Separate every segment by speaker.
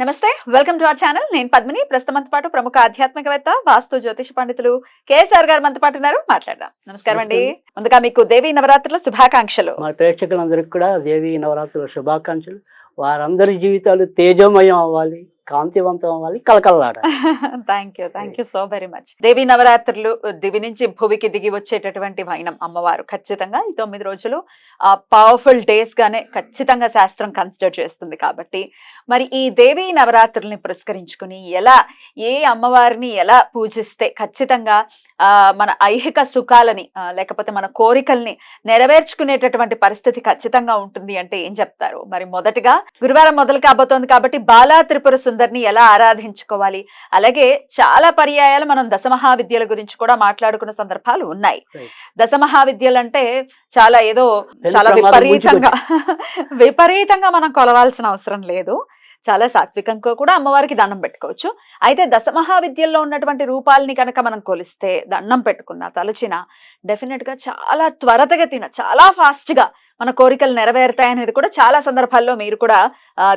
Speaker 1: నమస్తే welcome to our channel నేను పద్మిని. ప్రస్తుతంతో పాటు ప్రముఖ ఆధ్యాత్మికవేత్త వాస్తు జ్యోతిష పండితులు కేఎస్ఆర్ గారు మనతో పాటు ఉన్నారు. మాట్లాడదాం. నమస్కారం అండి. ముందుగా మీకు దేవి నవరాత్రుల శుభాకాంక్షలు.
Speaker 2: మా ప్రేక్షకులందరికీ కూడా దేవి నవరాత్రుల శుభాకాంక్షలు. వారందరి జీవితాలు తేజోమయం అవ్వాలి. కాంతివంతం అవ్వాలి కలకల్లాడ
Speaker 1: thank you thank you so very much దేవి నవరాత్రులు దివి నుంచి భువికి దిగి వచ్చేటటువంటి వైనం అమ్మవారు. ఖచ్చితంగా ఈ తొమ్మిది రోజులు పవర్ఫుల్ డేస్ గానే ఖచ్చితంగా శాస్త్రం కన్సిడర్ చేస్తుంది కాబట్టి. మరి ఈ దేవి నవరాత్రుల్ని పురస్కరించుకుని ఎలా ఏ అమ్మవారిని ఎలా పూజిస్తే ఖచ్చితంగా ఆ, మన ఐహిక సుఖాలని లేకపోతే మన కోరికల్ని నెరవేర్చుకునేటటువంటి పరిస్థితి ఖచ్చితంగా ఉంటుంది అంటే ఏం చెప్తారు? మరి మొదటగా గురువారం మొదలు కాబోతోంది కాబట్టి బాలా త్రిపుర సుందరిని ఎలా ఆరాధించుకోవాలి? అలాగే చాలా పర్యాయాలు మనం దశమహావిద్యల గురించి కూడా మాట్లాడుకున్న సందర్భాలు ఉన్నాయి.
Speaker 2: Right.
Speaker 1: దశమహావిద్యలు అంటే చాలా ఏదో చాలా విపరీతంగా విపరీతంగా మనం కొలవాల్సిన అవసరం లేదు. చాలా సాత్వికంగా కూడా అమ్మవారికి దండం పెట్టుకోవచ్చు. అయితే దశమహావిద్యల్లో ఉన్నటువంటి రూపాలని కనుక మనం కొలిస్తే దండం పెట్టుకున్న తలచిన డెఫినెట్గా చాలా త్వరతగతిన చాలా ఫాస్ట్గా మన కోరికలు నెరవేరుతాయనేది కూడా చాలా సందర్భాల్లో మీరు కూడా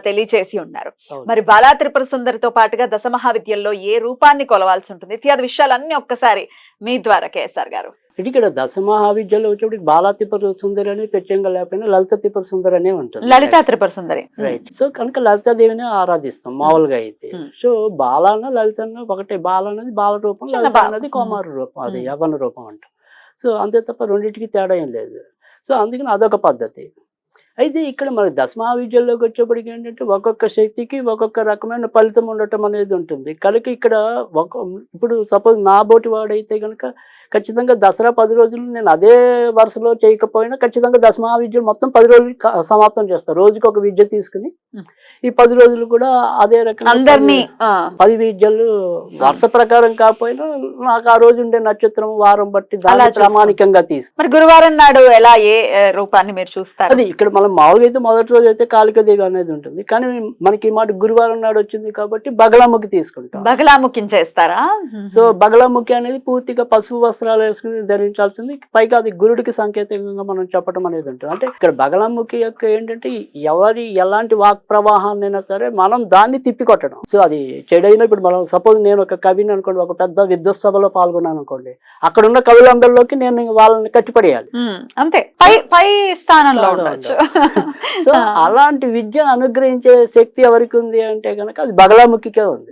Speaker 1: తెలియచేసి ఉన్నారు. మరి బాలా త్రిపుర సుందరితో పాటుగా దశమహావిద్యల్లో ఏ రూపాన్ని కొలవాల్సి ఉంటుంది? ఇత్యాది విషయాలన్నీ ఒక్కసారి మీ ద్వారా కేఎస్ఆర్ గారు.
Speaker 2: ఇక్కడ దశమహావిద్యలో వచ్చేప్పటికి బాలా త్రిపుర సుందరి అని ప్రత్యేకంగా లేకపోయినా లలిత త్రిపుర సుందరి అనే ఉంటుంది.
Speaker 1: లలితా త్రిపుర సుందరి.
Speaker 2: రైట్ సో కనుక లలితాదేవిని ఆరాధిస్తాం మామూలుగా అయితే. సో బాలన లలితన్న ఒకటే. బాల అనేది బాల రూపం లలిత. అనేది కుమారు రూపం అది. యవన రూపం అంటాం. సో అంతే తప్ప రెండింటికి తేడా ఏం లేదు. సో అందుకని అదొక పద్ధతి. అయితే ఇక్కడ మన దశమహావిద్యల్లోకి వచ్చేప్పటికి ఏంటంటే ఒక్కొక్క శక్తికి ఒక్కొక్క రకమైన ఫలితం ఉండటం అనేది ఉంటుంది కనుక ఇక్కడ ఒక ఇప్పుడు సపోజ్ నా బోటి వాడైతే కనుక ఖచ్చితంగా దసరా పది రోజులు నేను అదే వరుసలో చేయకపోయినా ఖచ్చితంగా దశమహావిద్యలు మొత్తం పది రోజులు సమాప్తం చేస్తాను రోజుకి ఒక విద్య తీసుకుని. ఈ పది రోజులు కూడా అదే రకంగా
Speaker 1: అందరినీ
Speaker 2: పది- విద్యలు వరుస ప్రకారం కాకపోయినా నాకు ఆ రోజు ఉండే నక్షత్రం వారం బట్టి
Speaker 1: చూసుకుంటా.
Speaker 2: ప్రామాణికంగా తీసు
Speaker 1: మరి గురువారం నాడు ఎలా ఏ ఏ, రూపాన్ని మీరు చూస్తారు
Speaker 2: అది ఇక్కడ మనం మామూలుగా అయితే మొదటి రోజు అయితే కాళికాదేవి అనేది ఉంటుంది. కానీ మనకి మాట గురువారం నాడు వచ్చింది కాబట్టి బగలాముఖి తీసుకుంటాం.
Speaker 1: బగలాముఖం చేస్తారా?
Speaker 2: సో బగలాముఖి అనేది పూర్తిగా పసుపు వస్త్రాలు వేసుకుని ధరించాల్సింది. పైగా అది గురుడికి సంకేతంగా మనం చెప్పడం అనేది ఉంటుంది. అంటే ఇక్కడ బగలాముఖి యొక్క ఏంటంటే ఎవరి ఎలాంటి వాక్ ప్రవాహాన్నైనా సరే మనం దాన్ని తిప్పికొట్టడం. సో అది చెడైనా ఇప్పుడు మనం సపోజ్ నేను ఒక కవిని అనుకోండి ఒక పెద్ద విద్వత్ సభలో పాల్గొన్నాను అనుకోండి అక్కడ ఉన్న కవులందరిలోకి నేను వాళ్ళని కట్టిపడేయాలి.
Speaker 1: అంతే. పై పై స్థానంలో
Speaker 2: స్థానంలో
Speaker 1: ఉండొచ్చు.
Speaker 2: సో. అలాంటి విద్యను అనుగ్రహించే శక్తి ఎవరికి ఉంది అంటే కనుక అది బగలాముఖికే ఉంది.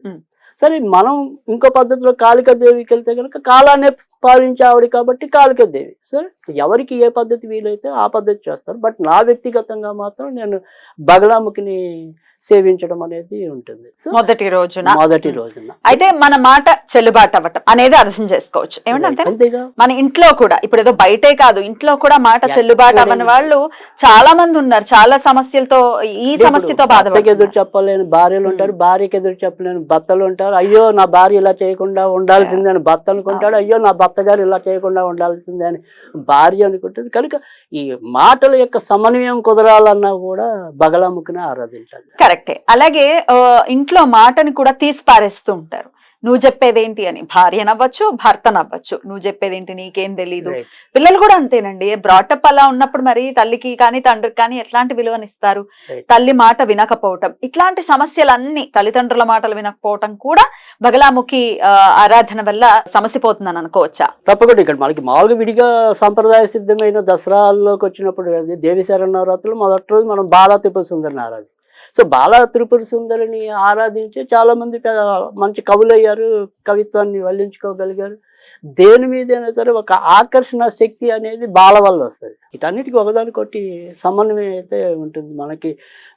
Speaker 2: సరే మనం ఇంకో పద్ధతిలో కాళికాదేవికి వెళ్తే కనుక కాలానే పాలించే ఆవిడ కాబట్టి కాళికాదేవి. సరే ఎవరికి ఏ పద్ధతి వీలైతే ఆ పద్ధతి చేస్తారు. బట్ నా వ్యక్తిగతంగా మాత్రం నేను బగలాముఖిని సేవించడం అనేది ఉంటుంది.
Speaker 1: మొదటి రోజున.
Speaker 2: మొదటి రోజున.
Speaker 1: అయితే మన మాట చెల్లుబాటు అవ్వటం అనేది అర్థం చేసుకోవచ్చు. ఏమంటే మన ఇంట్లో కూడా ఇప్పుడు ఏదో బయటే కాదు ఇంట్లో కూడా మాట. చెల్లుబాటు అవ్వని వాళ్ళు చాలా మంది ఉన్నారు. చాలా సమస్యలతో ఈ సమస్యతో
Speaker 2: భర్తకి ఎదురు చెప్పలేని భార్యలు ఉంటారు భార్యకి ఎదురు చెప్పలేని భర్తలు ఉంటారు అయ్యో నా భార్య ఇలా చేయకుండా ఉండాల్సిందే అని. భర్త అనుకుంటాడు అయ్యో నా భర్త గారు ఇలా చేయకుండా ఉండాల్సిందే అని. భార్య అనుకుంటుంది. కనుక ఈ మాటల యొక్క సమన్వయం కుదరాలన్నా కూడా బగలాముఖిని ఆరాధించాలి.
Speaker 1: కరెక్టే. అలాగే ఇంట్లో మాటని కూడా తీసి పారేస్తూ ఉంటారు. నువ్వు చెప్పేదేంటి అని? భార్య నవ్వచ్చు భర్త నవ్వచ్చు నువ్వు చెప్పేదేంటి? నీకేం తెలీదు. పిల్లలు కూడా అంతేనండి. బ్రాటప్ అలా ఉన్నప్పుడు మరి తల్లికి కానీ తండ్రికి కానీ ఎట్లాంటి విలువనిస్తారు. తల్లి మాట వినకపోవటం. ఇట్లాంటి సమస్యలన్నీ తల్లిదండ్రుల మాటలు వినకపోవటం కూడా బగలాముఖి ఆరాధన వల్ల సమసిపోతుందని అనుకోవచ్చా?
Speaker 2: తప్పకుండా ఇక్కడ మనకి మామూలుగా విడిగా సాంప్రదాయ సిద్ధమైన దసరాల్లోకి వచ్చినప్పుడు దేవి శరణవరాత్రులు మొదటి రోజు మనం బాలా త్రిపుర సుందరిని ఆరాధి సో బాలా త్రిపుర సుందరిని ఆరాధించి చాలా మంది పెద్ద మంచి కవులు అయ్యారు కవిత్వాన్ని వల్లించుకోగలిగారు. దేని మీదైనా సరే ఒక ఆకర్షణ శక్తి అనేది బాల వల్ల వస్తుంది. వీటన్నిటికీ ఒకదాని కొట్టి సమన్వయం అయితే ఉంటుంది మనకి.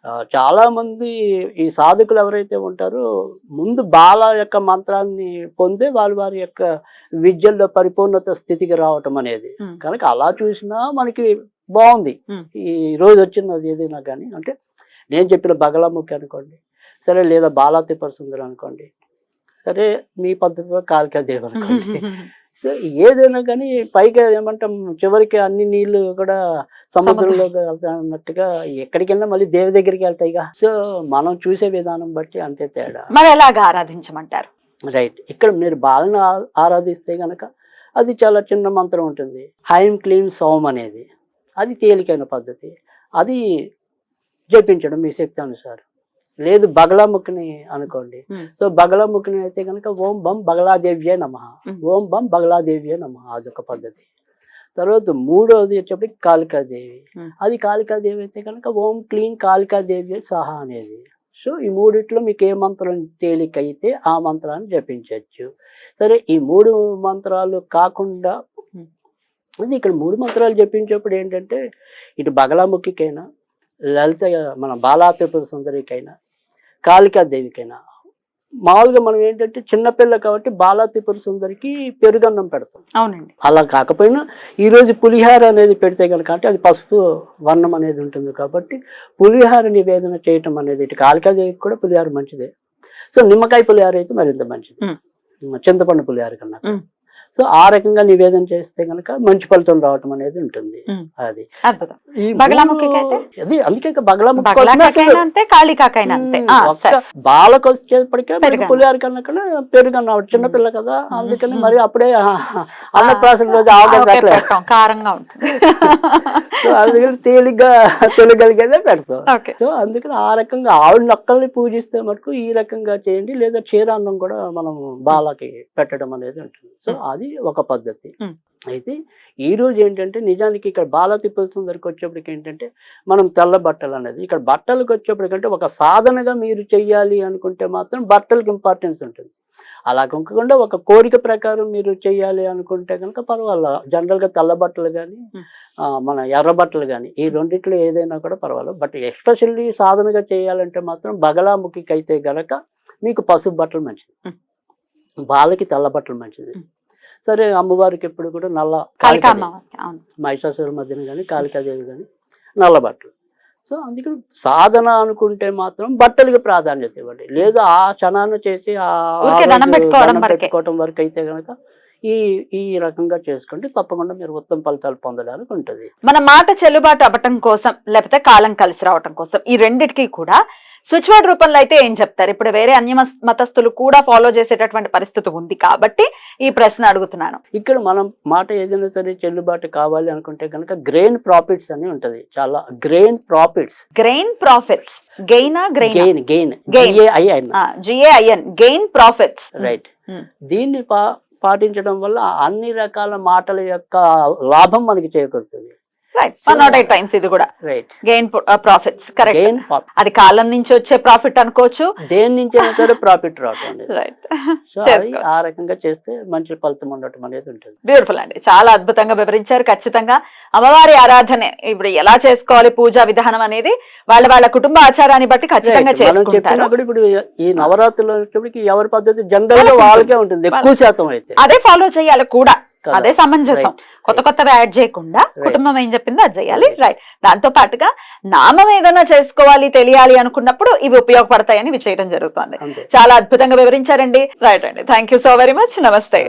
Speaker 2: ఆ, చాలా మంది ఈ సాధకులు ఎవరైతే ఉంటారో ముందు బాల యొక్క మంత్రాన్ని పొందే వారి వారి యొక్క విద్యల్లో పరిపూర్ణత స్థితికి రావటం అనేది. కనుక అలా చూసినా మనకి బాగుంది. ఈ రోజు వచ్చినది ఏదైనా కానీ అంటే నేను చెప్పిన బగలాముఖి అనుకోండి సరే లేదా బాలా త్రిపుర సుందరి అనుకోండి సరే మీ పద్ధతిలో కాళికాదేవి అనుకోండి. సో ఏదైనా కానీ పైగా ఏమంటాం చివరికి అన్ని నీళ్ళు కూడా సముద్రంలోకి వెళ్తాయి అన్నట్టుగా ఎక్కడికి వెళ్ళినా మళ్ళీ దేవి దగ్గరికి వెళ్తాయిగా సో మనం చూసే విధానం బట్టి అంతే తేడా.
Speaker 1: మరి ఎలాగ ఆరాధించమంటారు?
Speaker 2: రైట్. ఇక్కడ మీరు బాలను ఆరాధిస్తే గనక అది చాలా చిన్న మంత్రం ఉంటుంది. హైమ్ క్లీన్ సోమ్ అనేది. అది తేలికైన పద్ధతి. అది జపించడం మీ శక్తి అనుసారం లేదు బగలాముఖిని అనుకోండి. సో బగలాముఖిని అయితే కనుక ఓం బం బగలాదేవ్యే నమ. ఓం బం బగలాదేవ్యే నమ అదొక పద్ధతి తర్వాత మూడవది వచ్చేప్పటికి కాళికాదేవి. అది కాళికాదేవి అయితే కనుక ఓం క్లీన్ కాళికాదేవి సహా అనేది సో ఈ మూడిట్లో మీకు ఏ మంత్రం తేలికైతే ఆ మంత్రాన్ని జపించవచ్చు సరే ఈ మూడు మంత్రాలు కాకుండా. అది ఇక్కడ మూడు మంత్రాలు జపించేప్పుడు ఏంటంటే ఇటు బగలాముఖికైనా లలిత మన బాలా త్రిపుర సుందరికైనా కాళికాదేవికైనా మామూలుగా మనం ఏంటంటే చిన్నపిల్ల కాబట్టి బాలా త్రిపుర సుందరికి పెరుగన్నం పెడతాం.
Speaker 1: అవునండి.
Speaker 2: అలా కాకపోయినా ఈరోజు పులిహార అనేది పెడితే కనుక అంటే అది పసుపు వర్ణం అనేది ఉంటుంది కాబట్టి పులిహార నివేదన చేయటం అనేది ఇటు కాళికాదేవికి కూడా పులిహార మంచిదే. సో నిమ్మకాయ పులిహార అయితే మరింత మంచిది. చింతపండు పులిహార కన్నా. సో ఆ రకంగా నివేదన చేస్తే కనుక మంచి ఫలితం రావటం అనేది ఉంటుంది. అది. అది అందుకే బాలకు వచ్చేప్పటికే. పులిహార కన్నా కూడా పెరుగన్న చిన్నపిల్ల కదా అందుకని మరి అప్పుడే
Speaker 1: ఆ,
Speaker 2: అన్నప్రాసన రోజు
Speaker 1: కారంగా ఉంటుంది.
Speaker 2: సో అందుకని తేలిగ్గా తెలియగలిగేదే పెడతాం. సో అందుకని ఆ రకంగా ఆవిడ నక్కల్ని పూజిస్తే మటుకు ఈ రకంగా చేయండి లేదా క్షీరాన్నం కూడా మనం బాలకి పెట్టడం అనేది ఉంటుంది. సో
Speaker 1: మ్మ్.
Speaker 2: అది ఒక పద్ధతి. అయితే ఈ రోజు ఏంటంటే నిజానికి ఇక్కడ బాల తిప్పుతుంది దగ్గరికి వచ్చేప్పటికి ఏంటంటే మనం తెల్ల బట్టలు అనేది ఇక్కడ బట్టలకు వచ్చేప్పటికంటే ఒక సాధనగా మీరు చెయ్యాలి అనుకుంటే మాత్రం బట్టలకు ఇంపార్టెన్స్ ఉంటుంది అలా కాకుండా ఒక కోరిక ప్రకారం మీరు చెయ్యాలి అనుకుంటే కనుక పర్వాలేదు జనరల్గా తెల్ల బట్టలు కానీ. మన ఎర్ర బట్టలు కానీ ఈ రెండిట్లో ఏదైనా కూడా పర్వాలేదు బట్ ఎస్పెషల్లీ సాధనగా చేయాలంటే మాత్రం బగలాముఖికి అయితే గనక మీకు పసుపు బట్టలు మంచిది. బాలకి తెల్ల బట్టలు మంచిది. సరే అమ్మవారికి ఎప్పుడు కూడా నల్ల మహిషాసుర మధ్యన కానీ కాళికాదేవి కానీ నల్ల బట్టలు. సో అందుకని సాధన అనుకుంటే మాత్రం బట్టలకి ప్రాధాన్యత ఇవ్వండి. లేదు ఆ క్షణాన్ని చేసి ఆ.
Speaker 1: పెట్టుకోవడం వరకు.
Speaker 2: అయితే కనుక ఈ ఈ రకంగా చేసుకోండి తప్పకుండా మీరు ఉత్తమ ఫలితాలు పొందడానికి ఉంటుంది.
Speaker 1: మన మాట చెల్లుబాటు అవ్వటం కోసం లేకపోతే కాలం కలిసి రావటం కోసం ఈ రెండిటికి కూడా స్విచ్ రూపంలో అయితే ఏం చెప్తారు? ఇప్పుడు వేరే అన్య మతస్థులు కూడా ఫాలో చేసేటటువంటి పరిస్థితి ఉంది కాబట్టి ఈ ప్రశ్న అడుగుతున్నాను.
Speaker 2: ఇక్కడ మనం మాట ఏదైనా సరే చెల్లుబాటు కావాలి అనుకుంటే కనుక గ్రెయిన్ ప్రాఫిట్స్ అని ఉంటది. చాలా grain profits
Speaker 1: grain profits గెయినా
Speaker 2: gain gain
Speaker 1: G A I N profits
Speaker 2: right. దీన్ని పాటించడం వల్ల అన్ని రకాల మాటల యొక్క లాభం మనకి చేకూరుతుంది.
Speaker 1: Right one not eight times ఇది కూడా.
Speaker 2: రైట్
Speaker 1: గెయిన్ ప్రాఫిట్స్ కరెక్ట్ అది కాలం నుంచి వచ్చే ప్రాఫిట్ అనుకోవచ్చు.
Speaker 2: దేని నుంచి సరే ప్రాఫిట్ రావటం
Speaker 1: రైట్.
Speaker 2: ఆ రకంగా చేస్తే మంచి ఫలితం ఉండటం అనేది ఉంటుంది.
Speaker 1: బ్యూటిఫుల్ అండి. చాలా అద్భుతంగా వివరించారు. ఖచ్చితంగా అమ్మవారి ఆరాధన ఇప్పుడు ఎలా చేసుకోవాలి పూజా విధానం అనేది వాళ్ళ వాళ్ళ కుటుంబ ఆచారాన్ని బట్టి ఖచ్చితంగా చేసుకుంటారు.
Speaker 2: ఇప్పుడు ఈ నవరాత్రులు ఎవరి పద్ధతి? జనరల్గా
Speaker 1: వాళ్ళకి
Speaker 2: ఉంటుంది. ఎక్కువ శాతం అయితే.
Speaker 1: అదే ఫాలో చేయాలి కూడా. అదే సమంజసం. కొత్త కొత్తవి యాడ్ చేయకుండా కుటుంబం ఏం చెప్పిందో అది చేయాలి. రైట్ దాంతో పాటుగా నామం ఏదైనా చేసుకోవాలి తెలియాలి అనుకున్నప్పుడు ఇవి ఉపయోగపడతాయని ఇవి చేయడం జరుగుతుంది చాలా అద్భుతంగా వివరించారండి. రైట్ అండి. Thank you so very much నమస్తే.